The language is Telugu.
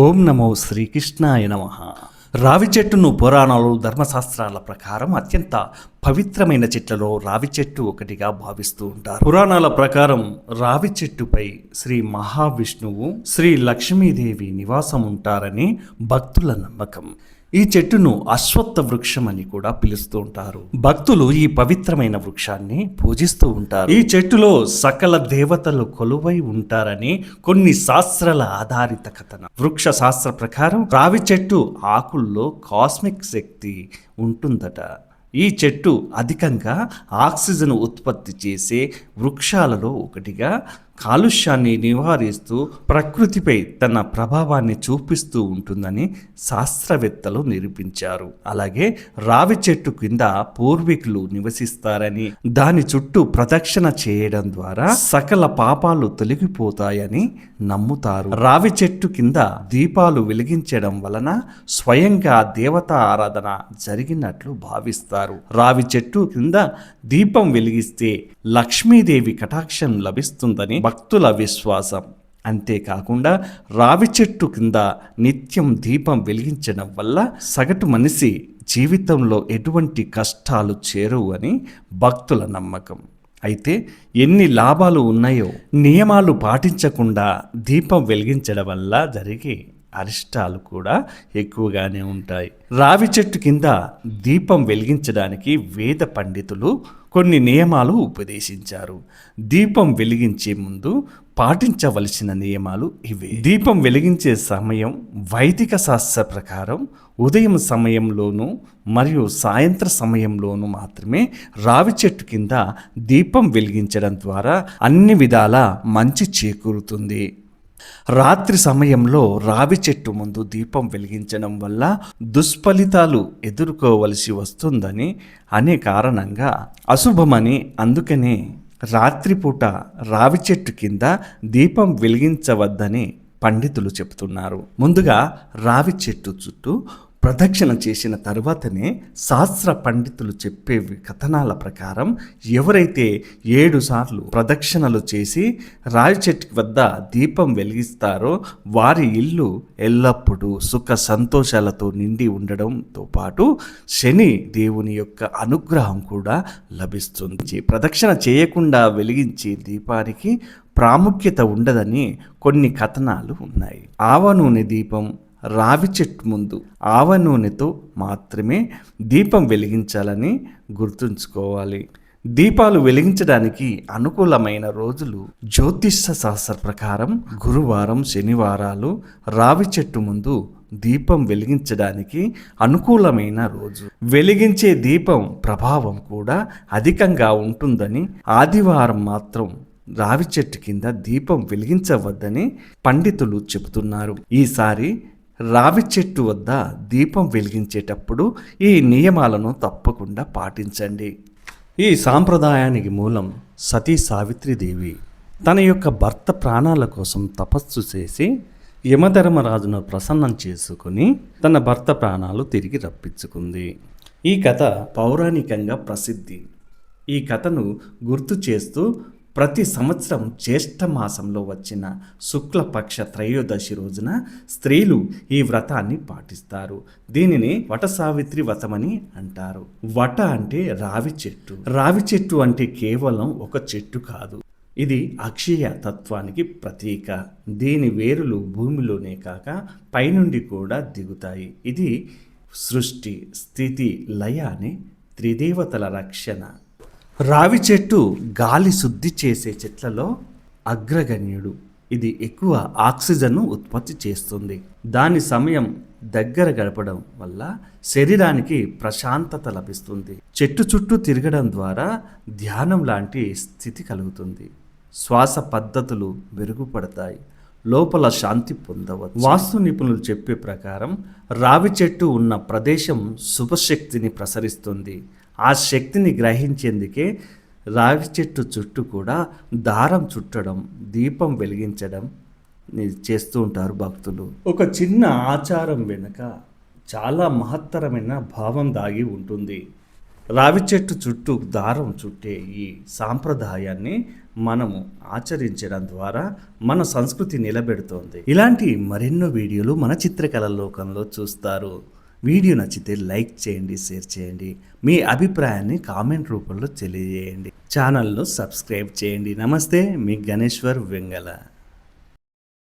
ఓం నమో శ్రీకృష్ణాయ నమ. రావి చెట్టును పురాణాలు ధర్మశాస్త్రాల ప్రకారం అత్యంత పవిత్రమైన చెట్లలో రావి చెట్టు ఒకటిగా భావిస్తూ ఉంటారు. పురాణాల ప్రకారం రావి చెట్టుపై శ్రీ మహావిష్ణువు శ్రీ లక్ష్మీదేవి నివాసం ఉంటారని భక్తుల నమ్మకం. ఈ చెట్టును అశ్వత్థ వృక్షం అని కూడా పిలుస్తూ ఉంటారు. భక్తులు ఈ పవిత్రమైన వృక్షాన్ని పూజిస్తూ ఉంటారు. ఈ చెట్టులో సకల దేవతలు కొలువై ఉంటారని కొన్ని శాస్త్రాల ఆధారిత కథనం. వృక్ష శాస్త్ర ప్రకారం రావి చెట్టు ఆకుల్లో కాస్మిక్ శక్తి ఉంటుందట. ఈ చెట్టు అధికంగా ఆక్సిజన్ ఉత్పత్తి చేసే వృక్షాలలో ఒకటిగా కాలుష్యాన్ని నివారిస్తూ ప్రకృతిపై తన ప్రభావాన్ని చూపిస్తూ ఉంటుందని శాస్త్రవేత్తలు నిరూపించారు. అలాగే రావి చెట్టు కింద పూర్వీకులు నివసిస్తారని దాని చుట్టూ ప్రదక్షిణ చేయడం ద్వారా సకల పాపాలు తొలగిపోతాయని నమ్ముతారు. రావి చెట్టు కింద దీపాలు వెలిగించడం వలన స్వయంగా దేవతా ఆరాధన జరిగినట్లు భావిస్తారు. రావి చెట్టు కింద దీపం వెలిగిస్తే లక్ష్మీదేవి కటాక్షం లభిస్తుందని భక్తుల విశ్వాసం. అంతేకాకుండా రావి చెట్టు కింద నిత్యం దీపం వెలిగించడం వల్ల సగటు మనిషి జీవితంలో ఎటువంటి కష్టాలు చేరువు అని భక్తుల నమ్మకం. అయితే ఎన్ని లాభాలు ఉన్నాయో నియమాలు పాటించకుండా దీపం వెలిగించడం వల్ల జరిగే అరిష్టాలు కూడా ఎక్కువగానే ఉంటాయి. రావి చెట్టు కింద దీపం వెలిగించడానికి వేద పండితులు కొన్ని నియమాలు ఉపదేశించారు. దీపం వెలిగించే ముందు పాటించవలసిన నియమాలు ఇవే. దీపం వెలిగించే సమయం వైదిక శాస్త్ర ప్రకారం ఉదయం సమయంలోనూ మరియు సాయంత్ర సమయంలోనూ మాత్రమే రావి చెట్టు కింద దీపం వెలిగించడం ద్వారా అన్ని విధాల మంచి చేకూరుతుంది. రాత్రి సమయంలో రావి చెట్టు ముందు దీపం వెలిగించడం వల్ల దుష్ఫలితాలు ఎదుర్కోవలసి వస్తుందని అనే కారణంగా అశుభమని అందుకనే రాత్రిపూట రావి చెట్టు కింద దీపం వెలిగించవద్దని పండితులు చెబుతున్నారు ముందుగా రావి చెట్టు చుట్టూ ప్రదక్షిణ చేసిన తరువాతనే శాస్త్ర పండితులు చెప్పే కథనాల ప్రకారం ఎవరైతే ఏడు సార్లు ప్రదక్షిణలు చేసి రావి చెట్టు వద్ద దీపం వెలిగిస్తారో వారి ఇల్లు ఎల్లప్పుడూ సుఖ సంతోషాలతో నిండి ఉండడంతో పాటు శని దేవుని యొక్క అనుగ్రహం కూడా లభిస్తుంది. ప్రదక్షిణ చేయకుండా వెలిగించే దీపానికి ప్రాముఖ్యత ఉండదని కొన్ని కథనాలు ఉన్నాయి. ఆవ నూనె దీపం రావి చెట్టు ముందు ఆవ నూనెతో మాత్రమే దీపం వెలిగించాలని గుర్తుంచుకోవాలి. దీపాలు వెలిగించడానికి అనుకూలమైన రోజులు జ్యోతిష శాస్త్ర ప్రకారం గురువారం శనివారాలు రావి చెట్టు ముందు దీపం వెలిగించడానికి అనుకూలమైన రోజు. వెలిగించే దీపం ప్రభావం కూడా అధికంగా ఉంటుందని ఆదివారం మాత్రం రావి చెట్టు కింద దీపం వెలిగించవద్దని పండితులు చెబుతున్నారు. ఈసారి రావి చెట్టు వద్ద దీపం వెలిగించేటప్పుడు ఈ నియమాలను తప్పకుండా పాటించండి. ఈ సాంప్రదాయానికి మూలం సతీ సావిత్రిదేవి తన యొక్క భర్త ప్రాణాల కోసం తపస్సు చేసి యమధర్మరాజును ప్రసన్నం చేసుకుని తన భర్త ప్రాణాలు తిరిగి రప్పించుకుంది. ఈ కథ పౌరాణికంగా ప్రసిద్ధి. ఈ కథను గుర్తు చేస్తూ ప్రతి సంవత్సరం జ్యేష్ఠ మాసంలో వచ్చిన శుక్లపక్ష త్రయోదశి రోజున స్త్రీలు ఈ వ్రతాన్ని పాటిస్తారు. దీనిని వట సావిత్రి వ్రతమని అంటారు. వట అంటే రావి చెట్టు. రావి చెట్టు అంటే కేవలం ఒక చెట్టు కాదు. ఇది అక్షయ తత్వానికి ప్రతీక. దీని వేరులు భూమిలోనే కాక పైనుండి కూడా దిగుతాయి. ఇది సృష్టి స్థితి లయ అనే త్రిదేవతల రక్షణ. రావి చెట్టు గాలి శుద్ధి చేసే చెట్లలో అగ్రగణ్యుడు. ఇది ఎక్కువ ఆక్సిజన్ను ఉత్పత్తి చేస్తుంది. దాని సమయం దగ్గర గడపడం వల్ల శరీరానికి ప్రశాంతత లభిస్తుంది. చెట్టు చుట్టూ తిరగడం ద్వారా ధ్యానం లాంటి స్థితి కలుగుతుంది. శ్వాస పద్ధతులు మెరుగుపడతాయి. లోపల శాంతి పొందవచ్చు. వాస్తు నిపుణులు చెప్పే ప్రకారం రావి చెట్టు ఉన్న ప్రదేశం శుభశక్తిని ప్రసరిస్తుంది. ఆ శక్తిని గ్రహించేందుకే రావి చెట్టు చుట్టూ కూడా దారం చుట్టడం దీపం వెలిగించడం చేస్తూ ఉంటారు భక్తులు. ఒక చిన్న ఆచారం వెనుక చాలా మహత్తరమైన భావం దాగి ఉంటుంది. రావి చెట్టు చుట్టూ దారం చుట్టే ఈ సాంప్రదాయాన్ని మనము ఆచరించడం ద్వారా మన సంస్కృతి నిలబెడుతోంది. ఇలాంటి మరెన్నో వీడియోలు మన చిత్రకళ లోకంలో చూస్తారు. వీడియో నచ్చితే లైక్ చేయండి షేర్ చేయండి. మీ అభిప్రాయాన్ని కామెంట్ రూపంలో తెలియజేయండి. ఛానల్ను సబ్స్క్రైబ్ చేయండి. నమస్తే మీ గణేశ్వర్ వెంగళ.